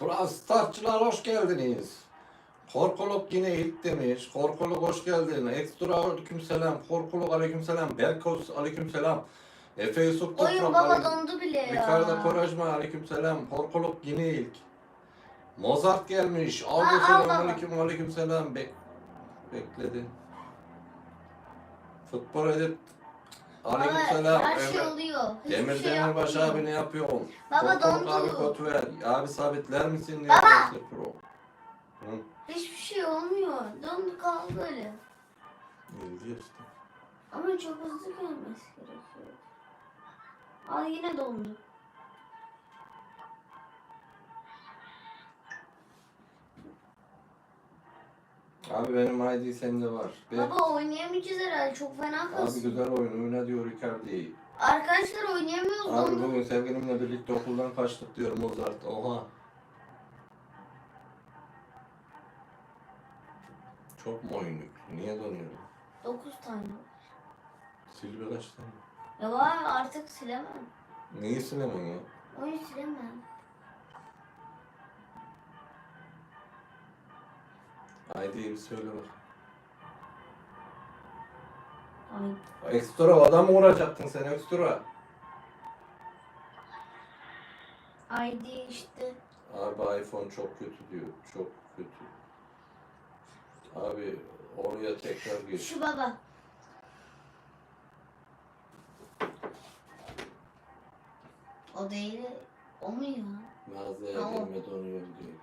Brawl Stars'çılar hoş geldiniz. Korkuluk yine ilk demiş. Korkuluk hoş geldin. Ekstra aleykümselam. Korkuluk aleykümselam. Berkos aleykümselam. Efe Yusuf Oyun Toprak baba aleyküm- dondu bile ya. Ricardo Korajma aleykümselam. Korkuluk yine ilk. Mozart gelmiş. Aleykümselam. baba. Aleyküm aleykümselam. Bek bekledi. Futbol edip Aleykümselam. Baba, her şey Emre- oluyor. Hiçbir Demir şey Demirbaş yapmıyor. abi ne yapıyorsun? Baba dondu. Abi kotu ver. Abi sabitler misin? Baba. yapıyorsun Pro? Hı. Hiçbir şey olmuyor. Dondu kaldı böyle. İlgi işte. Ama çok hızlı gelmesi gerekiyor. Aa yine dondu. Abi benim ID sende var. Ben, Baba oynayamayacağız herhalde. Çok fena abi kasıyor. güzel oyun oyna diyor Icardi. Arkadaşlar oynayamıyoruz Abi dondu. bugün sevgilimle birlikte okuldan kaçtık diyor Mozart. Oha. Çok mu oyun yüklü? Niye donuyor? 9 tane. Sil birkaç tane. Ya var artık silemem. Neyi silemem ya? Oyun silemem. ID'yi bir söyle bak. Ay. Ekstra adam mı vuracaktın sen ekstra? ID işte. Abi iPhone çok kötü diyor. Çok kötü. Abi oraya tekrar gir. Şu baba. O değil. O mu ya? Mağazaya Tamam. girme donuyor diyor.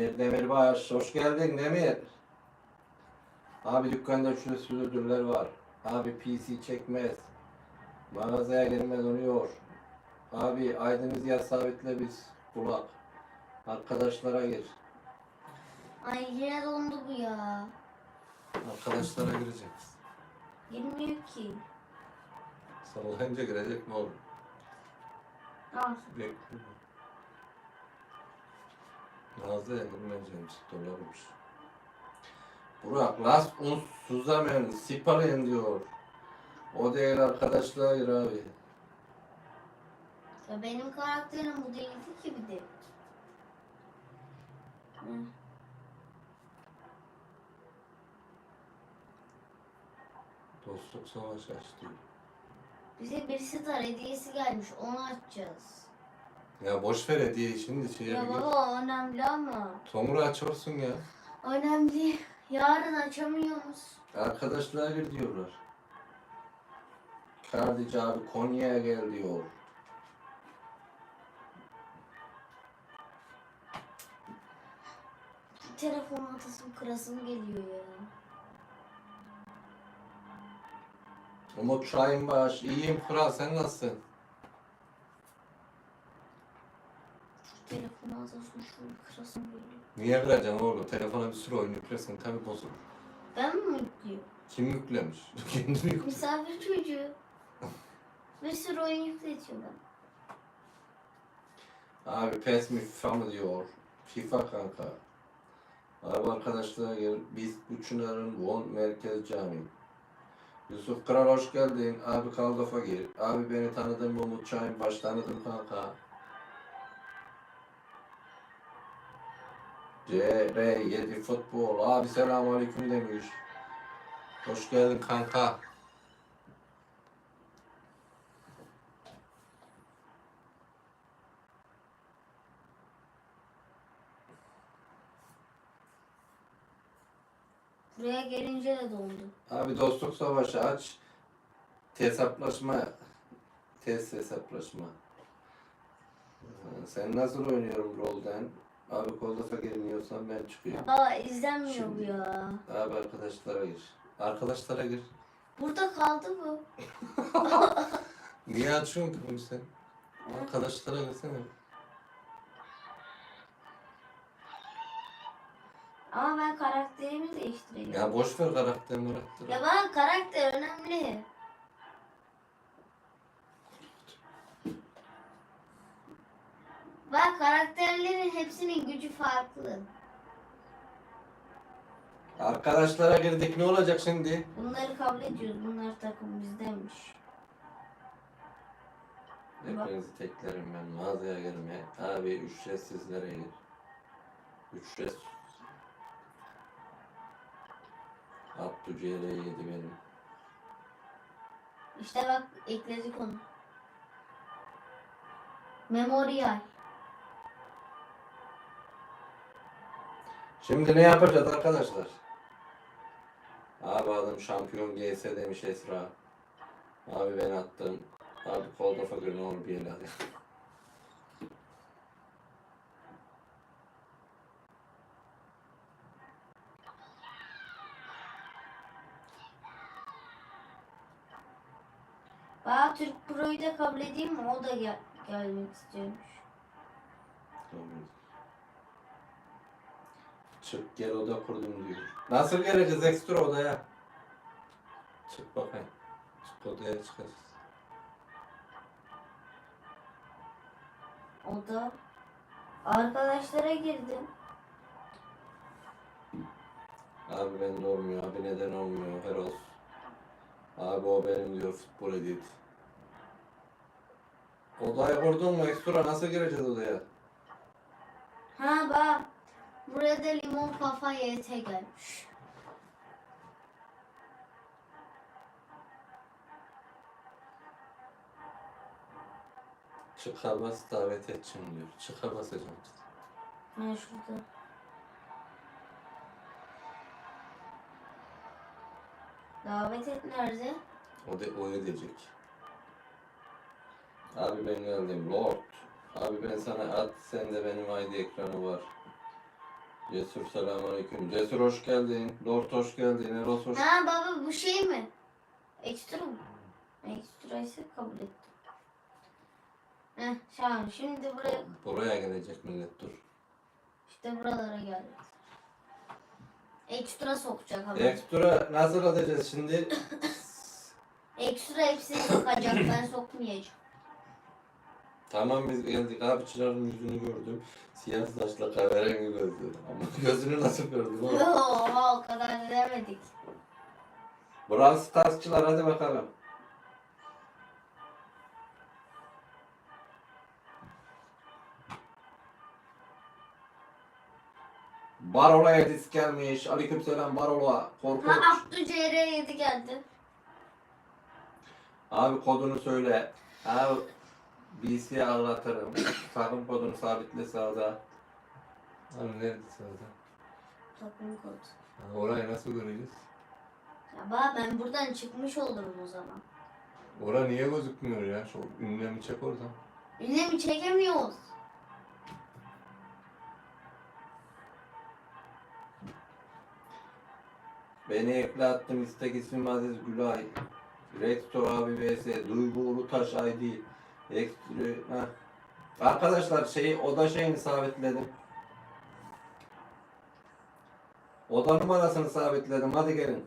Demir Demirbaş, hoş geldin Demir. Abi dükkanda şöyle sürdürler var. Abi PC çekmez. Mağazaya girme donuyor. Abi aydınız ya sabitle biz. Kulak. Arkadaşlara gir. Ay yine dondu bu ya. Arkadaşlara gireceğiz. Girmiyor ki. Sallayınca girecek mi oğlum? Al. Bekle. Mağazaya girmeyeceğim dolarmış. Burak, las un suzamen, sipalen diyor. O değil arkadaşlar abi. Ya benim karakterim bu değildi ki bir de. Hı. Dostluk savaşı aç diyor. Bize bir star hediyesi gelmiş onu açacağız. Ya boş ver hediye şimdi şeye Ya bir gir. baba önemli ama. Tomru açıyorsun ya. Önemli. Yarın açamıyoruz. Arkadaşlar gir diyorlar. Kardici abi Konya'ya gel diyor. Telefon atasım kırasım geliyor ya. Umut Şahinbaş, iyiyim kral sen nasılsın? Şu geliyor. Niye kıracaksın oğlum? Telefona bir sürü oyun yüklersin tabi bozulur. Ben mi yüklüyorum? Kim yüklemiş? Kendini yüklemiş. Misafir çocuğu. Bir sürü oyun yükletiyor ben. Abi PES mi FIFA mı diyor. FIFA kanka. Abi arkadaşlar. Biz Uçunar'ın Von Merkez Camii. Yusuf Kral hoş geldin. Abi Kaldof'a gir. Abi beni tanıdın mı Umut Şahin? Baş tanıdım kanka. CR7 Futbol. Abi selamun aleyküm demiş. Hoş geldin kanka. Buraya gelince de dondu. Abi dostluk savaşı aç. Hesaplaşma. Test hesaplaşma. Sen nasıl oynuyorum rolden? Abi kollasa gelmiyorsan ben çıkıyorum. Baba izlenmiyor bu ya. Abi arkadaşlara gir. Arkadaşlara gir. Burada kaldı bu. Niye açıyorsun ki bunu sen? Arkadaşlara girsene. Ama ben karakterimi değiştireyim. Ya boş ver karakter karakter. Ya ben karakter önemli. Bak karakterlerin hepsinin gücü farklı. Arkadaşlara girdik ne olacak şimdi? Bunları kabul ediyoruz. Bunlar takım bizdenmiş. Hepinizi teklerim ben mağazaya girmeye. Abi ücret sizlere gir. Ücret. Abdü CR yedi benim. İşte bak ekledik onu. Memorial. Şimdi ne yapacağız arkadaşlar? Abi adam şampiyon GS demiş Esra. Abi ben attım. Abi Cold of Fire ne olur bir el al ya. Bana Türk Pro'yu da kabul edeyim mi? O da gel gelmek istiyormuş. Çık gel oda kurdum diyor. Nasıl geleceğiz ekstra odaya? Çık bakayım. Çık odaya çıkacağız. O da arkadaşlara girdim. Abi ben de olmuyor. Abi neden olmuyor? Heros. Abi o benim diyor futbol edit. Odaya kurdun mu ekstra nasıl gireceğiz odaya? Ha bak. Burada limon kafa YT gelmiş. Çıka bas davet edeceğim diyor. Çıka basacağım. Ha şurada. Davet et nerede? O, de, o edecek. Abi ben geldim. Lord. Abi ben sana at. Sen de benim ID ekranı var. Cesur selamünaleyküm. Cesur hoş geldin. Lord hoş geldin. Eros hoş Ha baba bu şey mi? Ekstra mı? Ekstra ise kabul ettim. Heh tamam şimdi buraya Buraya gelecek millet dur. işte buralara geldik. Ekstra sokacak ama. Ekstra nasıl atacağız şimdi? Ekstra hepsini sokacak ben sokmayacağım. Tamam biz geldik. Abi Çınar'ın yüzünü gördüm. Siyah saçlı kahverengi gözlü. Ama gözünü nasıl gördün oğlum? Oha o kadar demedik. Brawl Stars'çılar hadi bakalım. Barola'ya disk gelmiş. Aleykümselam Barola. Korkunç. Ha Abdü CR7 geldi. Abi kodunu söyle. Abi BC'ye ağlatırım. Takım kodunu sabitle sağda. Abi nerede sağda? Takım kod. Ha, Orayı nasıl göreceğiz? Ya baba ben buradan çıkmış olurum o zaman. Ora niye gözükmüyor ya? Şu ünlemi çek oradan. Ünlemi çekemiyoruz. Beni ekle attım istek ismim Aziz Gülay. Rektor abi vs. Duygu Ulutaş ID. Ekstra, heh. Arkadaşlar şey oda şeyini sabitledim. Oda numarasını sabitledim. Hadi gelin.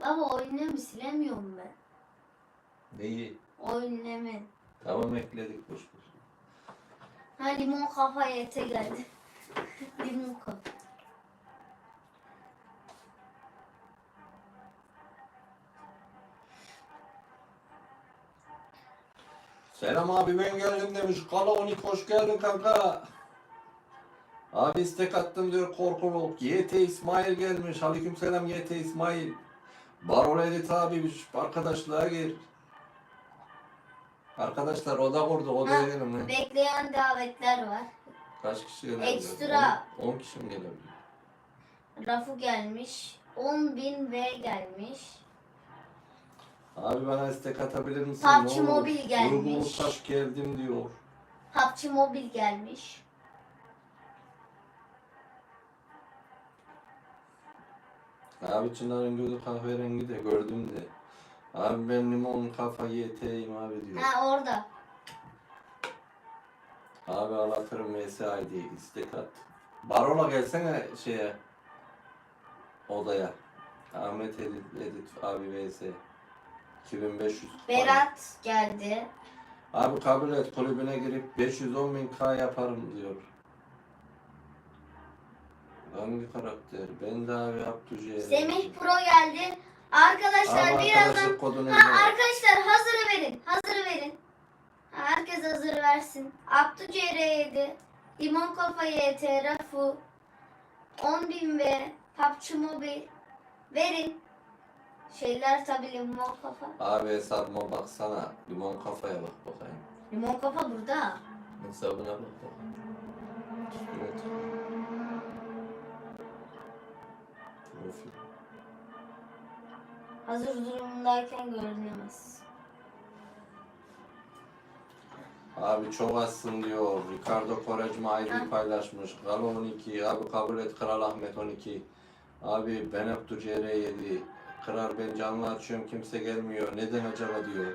Baba o ünlemi silemiyorum ben. Neyi? O ünlemi. Tamam ekledik boş boş. Ha limon kafa yete geldi. limon kafa. Selam abi ben geldim demiş. Kala 12 hoş geldin kanka. Abi istek attım diyor korkuluk. YT İsmail gelmiş. Aleyküm selam YT İsmail. Barol Edit abi arkadaşlığa gir. Arkadaşlar oda kurdu odaya Ha, gelin lan. Bekleyen davetler var. Kaç kişi gelebilir? Ekstra. 10 kişi mi gelebilir? Rafu gelmiş. 10.000 V gelmiş. Abi bana istek atabilir misin? PUBG Ne olur? Mobile gelmiş. Durgun Taş geldim diyor. PUBG Mobile gelmiş. Abi Çınar'ın gözü kahverengi de gördüm de. Abi ben limon kafa yeteyim abi diyor. Ha orada. Abi anlatırım VSID istek at. Barola gelsene şeye. Odaya. Ahmet Edit, Edit abi vs. 2500. Berat geldi. Abi kabul et kulübüne girip 510 bin K yaparım diyor. Hangi karakter? Ben de abi Abdüceğiz. Semih Pro geldi. Arkadaşlar Abi birazdan kodunu Ha arkadaşlar hazırı verin. Hazırı verin. Herkes hazır versin. Abdü CR7, Limon Kafa YT, Rafu, 10.000 ve PUBG Mobile verin. Şeyler tabi limon kafa. Abi hesabıma baksana. Limon kafaya bak bakayım. Limon kafa burada. Hesabına bak bakayım. Evet. Profil. Hazır durumundayken görünemez. Abi çok azsın diyor. Ricardo Quaresma ID paylaşmış. Galo 12. Abi kabul et Kral Ahmet 12. Abi ben Abdü CR7. Kral ben canlı açıyorum kimse gelmiyor. Neden acaba diyor.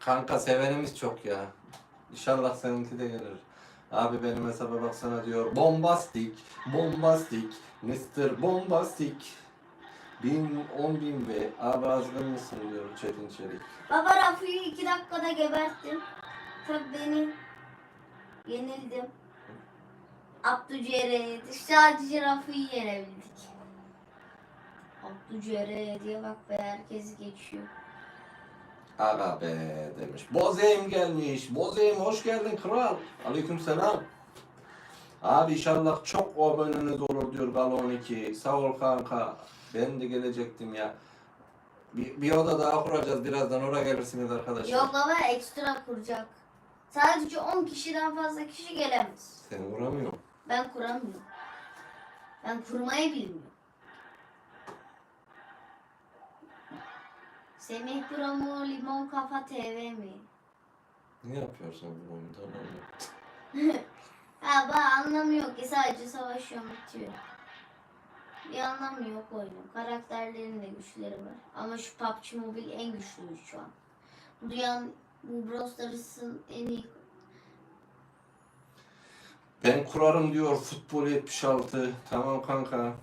Kanka sevenimiz çok ya. İnşallah seninki de gelir. Abi benim hesaba baksana diyor. Bombastik, bombastik, Mr. Bombastik. Bin, on bin be. Abi azgın mısın diyor Çetin Çelik. Baba Rafu'yu iki dakikada geberttim. Tabi beni yenildim. Abdü CR7. Sadece Rafu'yu yenebildik. Abdü CR7'ye bak be herkes geçiyor. Aga be demiş. Bozeyim gelmiş. Bozeyim hoş geldin kral. Aleyküm selam. Abi inşallah çok aboneniz olur diyor Galo 12. Sağ ol kanka. Ben de gelecektim ya. Bir, bir oda daha kuracağız birazdan oraya gelirsiniz arkadaşlar. Yok baba ekstra kuracak. Sadece 10 kişiden fazla kişi gelemez. Seni vuramıyorum. Ben kuramıyorum. Ben kurmayı bilmiyorum. Semih Pro mu, Limon Kafa TV mi? Ne yapıyorsun bu oyunda. Ha ben anlamıyor ki sadece savaşıyorum bitiyor. Bir anlamı yok oyunun. Karakterlerin de güçleri var. Ama şu PUBG Mobile en güçlü şu an. Dünyanın bu Brawl Stars'ın en iyi Ben kurarım diyor futbol 76. Tamam kanka.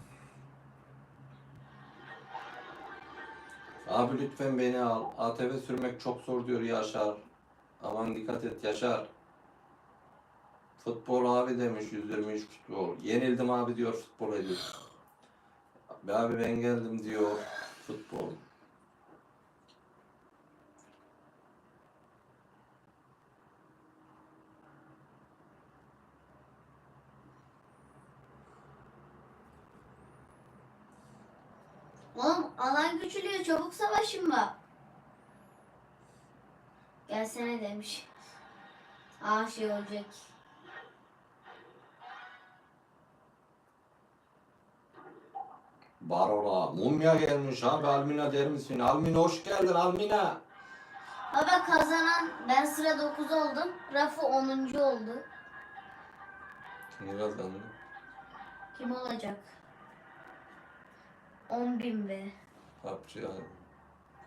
Abi lütfen beni al. ATV sürmek çok zor diyor Yaşar. Aman dikkat et Yaşar. Futbol abi demiş 123 futbol. Yenildim abi diyor futbol ediyor. Abi, ben geldim diyor futbol. Çabuk savaşın bak. Gelsene demiş. Aa şey olacak. Barola. Mumya gelmiş abi Almina der misin? Almina hoş geldin Almina. Baba kazanan ben sıra 9 oldum. Rafu 10. oldu. Kim kazandı? Kim olacak? 10 bin be. PUBG abi.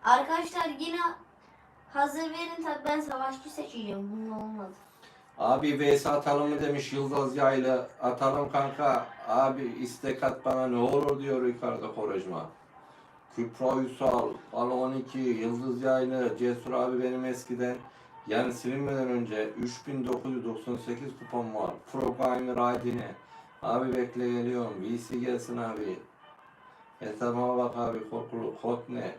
Arkadaşlar yine hazır verin tabi ben savaşçı seçeceğim. Bunun olmadı. Abi vs atalım mı demiş Yıldız Yaylı. Atalım kanka. Abi istek at bana ne olur diyor Ricardo Korejma. Kübra Üsal, Alo 12, Yıldız Yaylı, Cesur abi benim eskiden yani silinmeden önce 3998 kupam var. Pro Gamer ID'ne. Abi bekle geliyorum. VC gelsin abi. Hesabıma bak abi korkulu kod ne?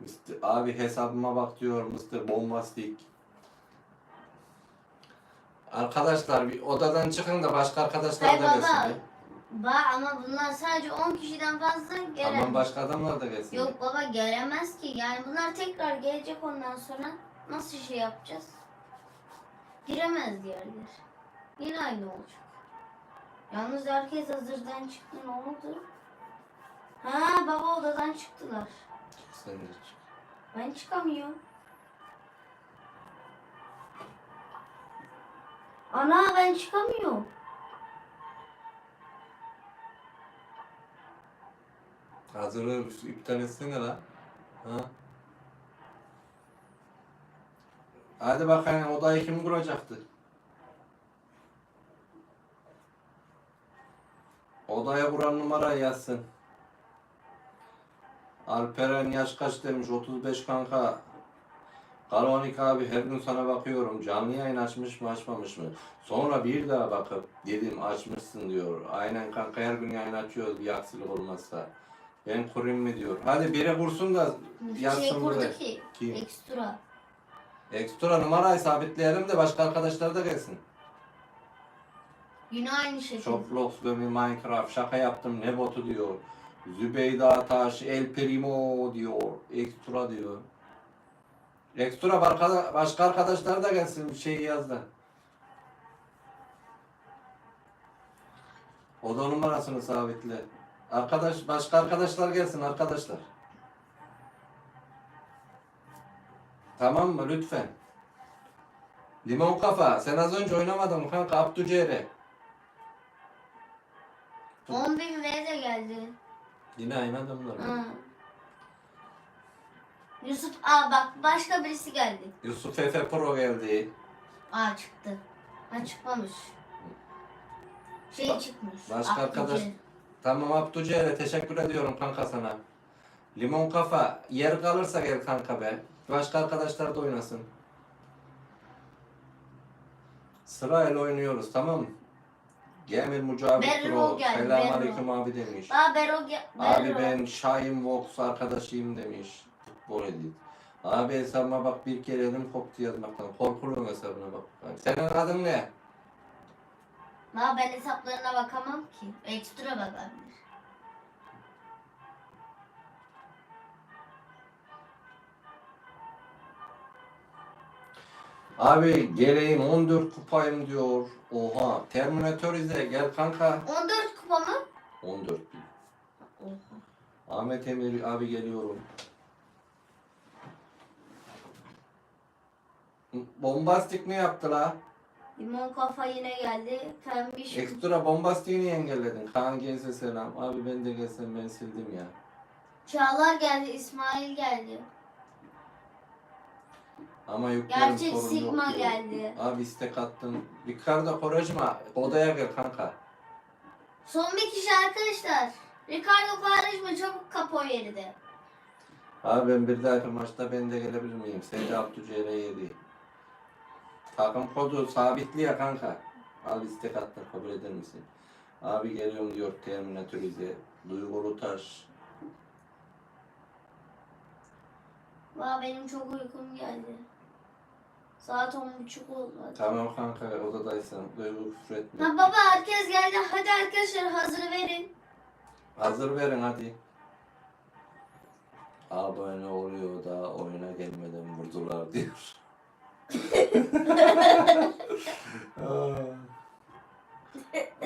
Mr. Abi hesabıma bak diyor Mr. Bombastic. Arkadaşlar bir odadan çıkın da başka arkadaşlar Hayır da baba. gelsin. Ba ama bunlar sadece 10 kişiden fazla gelemez. Tamam başka adamlar da gelsin. Yok baba gelemez ki. Yani bunlar tekrar gelecek ondan sonra nasıl şey yapacağız? Giremez diğerler. Yine aynı olacak. Yalnız herkes hazırdan çıktı ne oldu? Ha baba odadan çıktılar. Sen de çık. Ben çıkamıyorum. Ana ben çıkamıyorum. Hazırı iptal etsene la. Ha? Hadi bakayım odayı kim kuracaktı? Odaya kuran numarayı yazsın. Alperen yaş kaç demiş? 35 kanka. Kalonik abi her gün sana bakıyorum. Canlı yayın açmış mı açmamış mı? Sonra bir daha bakıp dedim açmışsın diyor. Aynen kanka her gün yayın açıyoruz bir aksilik olmazsa. Ben kurayım mı diyor. Hadi biri kursun da yazsın şey kurdu ki. Kim? Ekstra. Ekstra numarayı sabitleyelim de başka arkadaşlar da gelsin. Yine aynı şekilde. Roblox, Lömi, Minecraft şaka yaptım ne botu diyor. Zübeyda Taş, El Primo diyor. Ekstra diyor. Ekstra başka, arkadaşlar da gelsin bir şey yaz da. Oda numarasını sabitle. Arkadaş, başka arkadaşlar gelsin arkadaşlar. Tamam mı lütfen? Limon kafa sen az önce oynamadın mı kanka Abdücere. 10 bin de geldi. Yine aynı adamlar. Hı. Yusuf aa bak başka birisi geldi. Yusuf Efe Pro geldi. Aa çıktı. Ha çıkmamış. Şey Ba- çıkmış. başka Abdülce. arkadaş- Tamam Abdücere teşekkür ediyorum kanka sana. Limon kafa yer kalırsa gel kanka be. Başka arkadaşlar da oynasın. Sırayla oynuyoruz tamam mı? Gemir Mücavit Berro Pro. geldi, Selamünaleyküm abi demiş. Aa Bero gel. Abi Bero. ben Şahin Vox arkadaşıyım demiş. Futbol edit. Abi hesabıma bak bir kere elim koptu yazmaktan. Korkulum hesabına bak. Senin adın ne? Aa ben hesaplarına bakamam ki. Ekstra bakabilir. Abi gereğim 14 kupayım diyor. Oha. Terminator izle gel kanka. 14 kupa mı? 14 bin. Oha. Ahmet Emir abi geliyorum. Bombastik mi yaptı la? Limon kafa yine geldi. Pembiş. Ekstra bombastik niye engelledin? Kaan gelse selam. Abi ben de gelsem ben sildim ya. Çağlar geldi. İsmail geldi. Ama yüklerim Gerçek sorun Sigma yok diyor. geldi. Abi istek attım. Ricardo Korajma odaya gel kanka. Son bir kişi arkadaşlar. Ricardo Quaresma çabuk kapo yeride. Abi ben bir dahaki maçta ben de gelebilir miyim? Seydi Abdücere yedi. Takım kodu sabitli ya kanka. Abi istek attım kabul eder misin? Abi geliyorum diyor Terminatörüze. Duygulu taş. Valla benim çok uykum geldi. Saat on buçuk oldu. Tamam kanka odadaysan duygu küfür etme. Ha baba herkes geldi. Hadi arkadaşlar hazır verin. Hazır verin hadi. Abone oluyor da oyuna gelmeden vurdular diyor.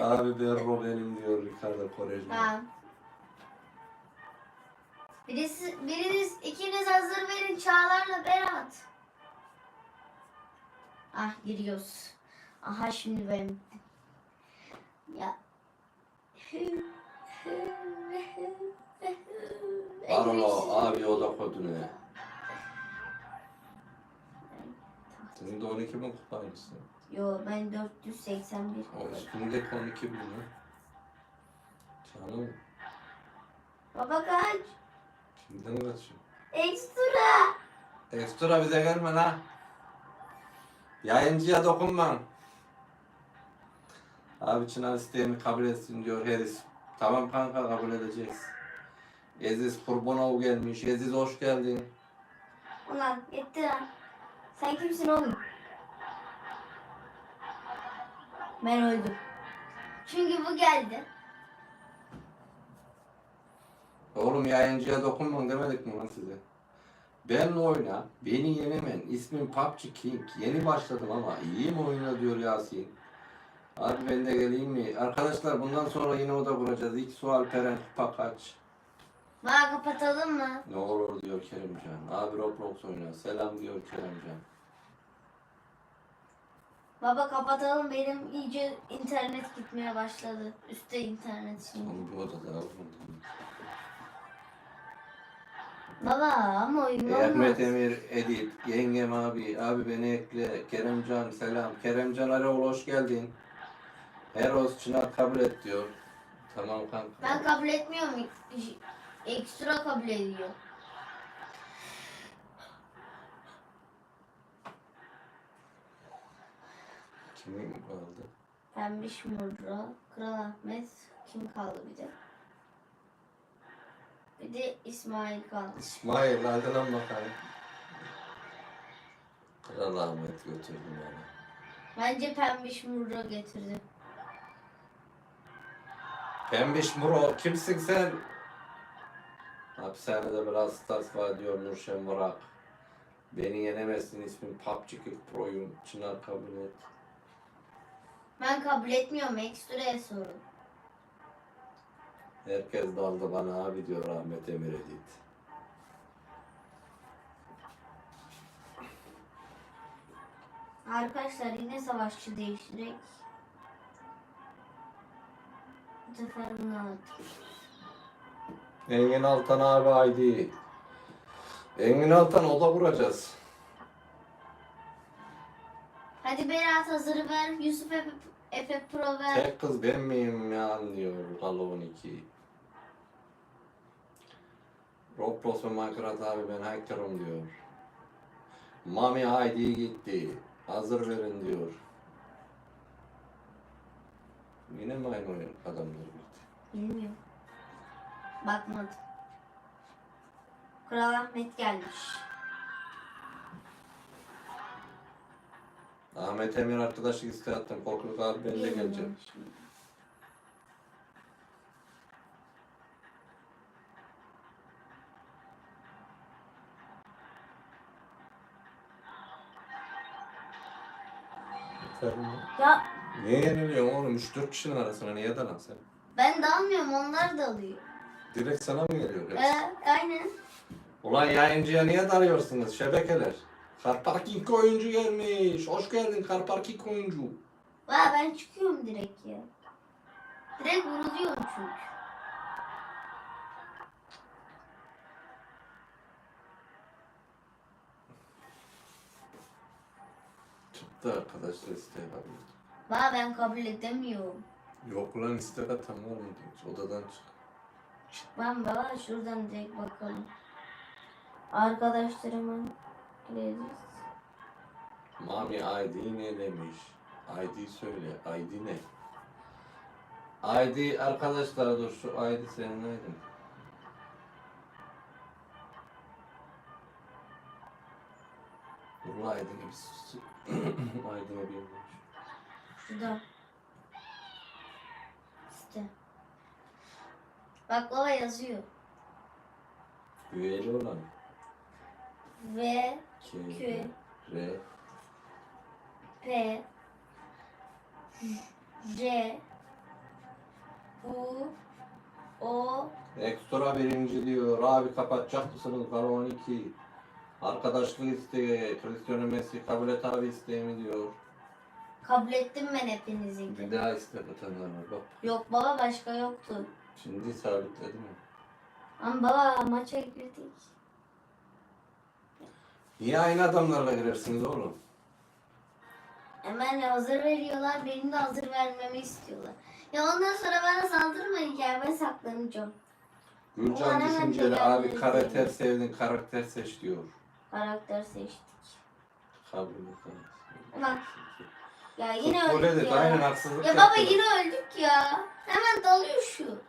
Abi Berro benim diyor Ricardo Korejma. Birisi, biriniz, ikiniz hazır verin Çağlar'la Berat. Ah giriyoruz. Aha şimdi ben. Ya. Arlo abi o da kodu ne? Senin de 12 bin kupaymışsın. Yo ben 481. O üstünde 12 bin mi? Canım Baba kaç? kimden kaçıyor? Ekstra. Ekstra bize gelme la. Yayıncıya dokunma. Abi Çınar isteğimi kabul etsin diyor Heris. Tamam kanka kabul edeceğiz. Eziz Kurbanov gelmiş. Eziz hoş geldin. Ulan yetti lan. Sen kimsin oğlum? Ben öldüm. Çünkü bu geldi. Oğlum yayıncıya dokunma demedik mi lan size? Benle oyna, beni yenemen. İsmim PUBG King. Yeni başladım ama iyi mi oyna diyor Yasin. Abi ben de geleyim mi? Arkadaşlar bundan sonra yine oda kuracağız. İlk su Alperen kupa kaç? Bana kapatalım mı? Ne olur diyor Kerimcan. Abi Roblox oyna. Selam diyor Kerimcan. Baba kapatalım benim iyice internet gitmeye başladı. Üstte internet şimdi. Oğlum bu odada. Baba ama uygun olmaz. Ahmet Emir, Edip, yengem abi, abi beni ekle, Keremcan selam. Keremcan Arıoğlu hoş geldin. Eros Çınar kabul et diyor. Tamam kanka. Ben kabul etmiyorum. Ekstra kabul ediyor. Kimin kaldı? Pembiş Murra, Kral Ahmet, kim kaldı bir de? Bir de İsmail kaldı. İsmail hadi lan bakalım. Kral Ahmet götürdü beni. Bence Pembiş Murra getirdi. Pembiş Muro kimsin sen? Hapishanede biraz stars var diyor Nurşen Varak. Beni yenemezsin ismim PUBG Kick Pro'yum. Çınar kabul et. Ben kabul etmiyorum. Ekstraya sorun. Herkes daldı bana abi diyor Ahmet Emir Edit. Arkadaşlar yine savaşçı değiştirerek bu sefer bunu. Engin Altan abi haydi. Engin Altan oda kuracağız. Hadi Berat hazır ver. Yusuf Efe, Efe Pro ver. Tek kız ben miyim ya diyor Halo 12. Roblox ve Minecraft abi ben hacker'ım diyor. Mami ID gitti. Hazır verin diyor. Yine mi aynı oyun adamlar gitti? Bilmiyorum. Bakmadım. Kral Ahmet gelmiş. Ahmet Emir arkadaşlık isteği attım. Korkuluk abi ben de geleceğim. Bilmiyorum şimdi. Ya Niye yeniliyorsun oğlum? 3-4 kişinin arasına niye dalan sen? ben dalmıyorum onlar da alıyor. Direkt sana mı geliyor? hepsi? Ee, aynen. Ulan yayıncıya niye dalıyorsunuz şebekeler? Car parking oyuncu gelmiş. Hoş geldin car parking oyuncu. Vay ben çıkıyorum direkt ya. Direkt vuruluyorum çünkü. Çıktı arkadaşlar istek atıyor. Vay ben kabul edemiyorum. Yok lan istek atan var mı diyor. Odadan çık. Ben baba şuradan direkt bakalım. Arkadaşlarımın gireriz. Mami ID ne demiş? ID söyle. ID ne? ID arkadaşlar dur şu ID senin neydin? Bir sus- ID'ni bir yapmış. Şurada. İşte. Bak baba yazıyor. Üyeli olan. V K, K. R, P C U O Ekstra birinci diyor. Abi kapatacak mısınız? Karo 12. Arkadaşlık isteği. Cristiano Messi kabul et abi isteğimi diyor. kabul ettim ben Bir hepinizinki. daha istek atanlar var. Bak Yok baba başka yoktu. şimdi sabitledim mi? Ama baba maça girdik. Niye aynı adamlarla girersiniz oğlum? Hemen hazır veriyorlar. Benim de hazır vermemi istiyorlar. Ya ondan sonra bana saldırmayın ya ben saklanacağım. Gülcan düşünceli abi karakter sevdin karakter seç diyor. Karakter seçtik. Kabul. Bak. Ya yine öldük edit ya. aynen haksızlık Ya baba yine öldük ya. Hemen dalıyor şu.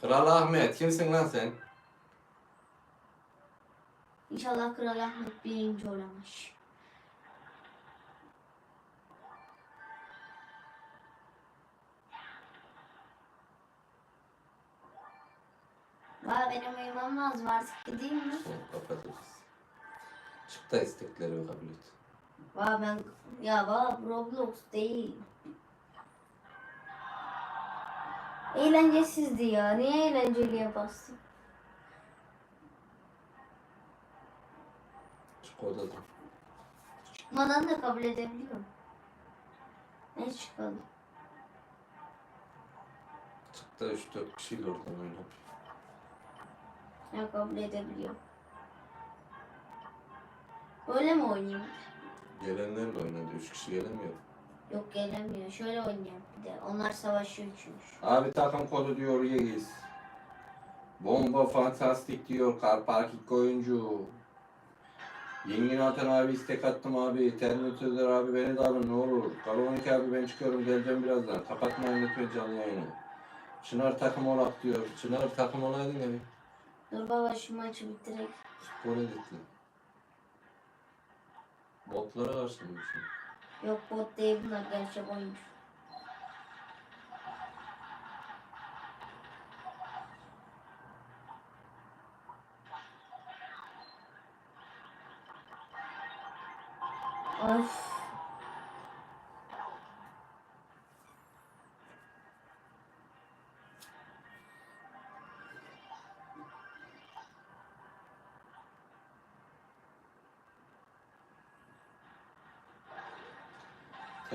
Kral Ahmet kimsin lan sen? İnşallah Kral Ahmet birinci olamaz. Vay benim uyumam lazım artık gideyim mi? Kapatırız. Çık da isteklerimi kabul et. Vay ben ya baba Roblox değil. Eğlencesizdi ya. Niye eğlenceliye bastın? Çık odadan. Çıkmadan da kabul edebiliyorum. Ne çıkalım? Çık da 3-4 kişiyle oradan oyna. Ya kabul edebiliyorum. Böyle mi oynayayım? Gelenlerle oynadı. Üç kişi gelemiyor. Yok gelemiyor. Şöyle oynayayım bir de. Onlar savaşıyor çünkü. Abi takım kodu diyor Yegiz. Bomba fantastik diyor Kar Parkik oyuncu. Yengin Atan abi istek attım abi. Terminatör abi beni de alın ne olur. Kalonik abi ben çıkıyorum geleceğim birazdan. Kapatmayın lütfen canlı yayını. Çınar takım olak diyor. Çınar takım olaydın ya. Dur baba şu maçı bitirek. Spor editli. Botlara karşı mısın? Yok bot değil bunlar gerçek oyuncu.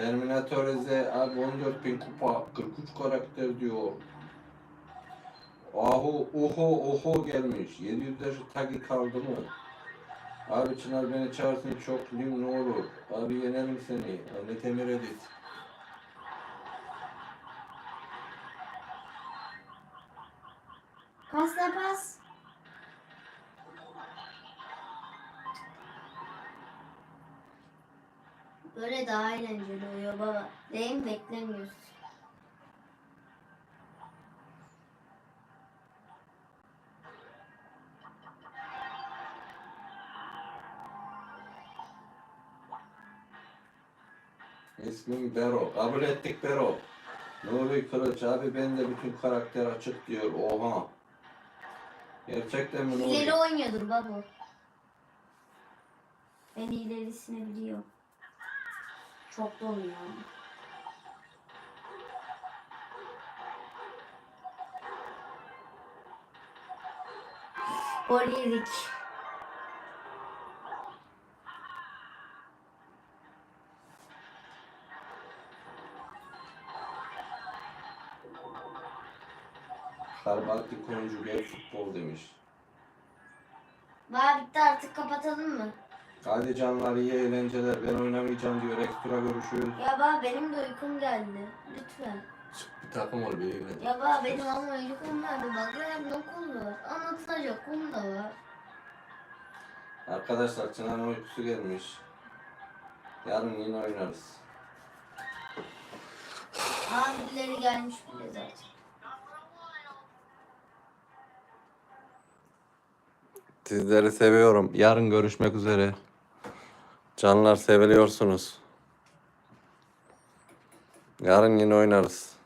Terminator Z abi 14.000 kupa 43 karakter diyor. Ahu oho oho gelmiş. 700 yaşı tagi kaldı mı? Abi Çınar beni çağırsın çok lim ne olur. Abi yenelim seni. Anne Temir Edit. Pasla pas. Böyle daha eğlenceli oluyor baba. Değil mi? Beklemiyorsun. İsmim Bero. Kabul ettik Bero. Nuri Kılıç abi ben de bütün karakter açık diyor. Oha. Gerçekten mi Nuri? İleri oynuyordur baba. Ben ilerisini biliyorum. Çok donuyor. Gol yedik. Karbatlik oyuncu gel futbol demiş. Var bitti artık kapatalım mı? Hadi canlar iyi eğlenceler. Ben oynamayacağım diyor. Ekstra görüşürüz. Ya baba benim de uykum geldi. Lütfen. Çık bir takım ol bir eğlen. Ya baba benim ama uykum geldi. Bak yarın okul var. Anlatılacak konu da var. Arkadaşlar Çınar'ın uykusu gelmiş. Yarın yine oynarız. Abileri gelmiş bile zaten. Sizleri seviyorum. Yarın görüşmek üzere. Canlar seviliyorsunuz. Yarın yine oynarız.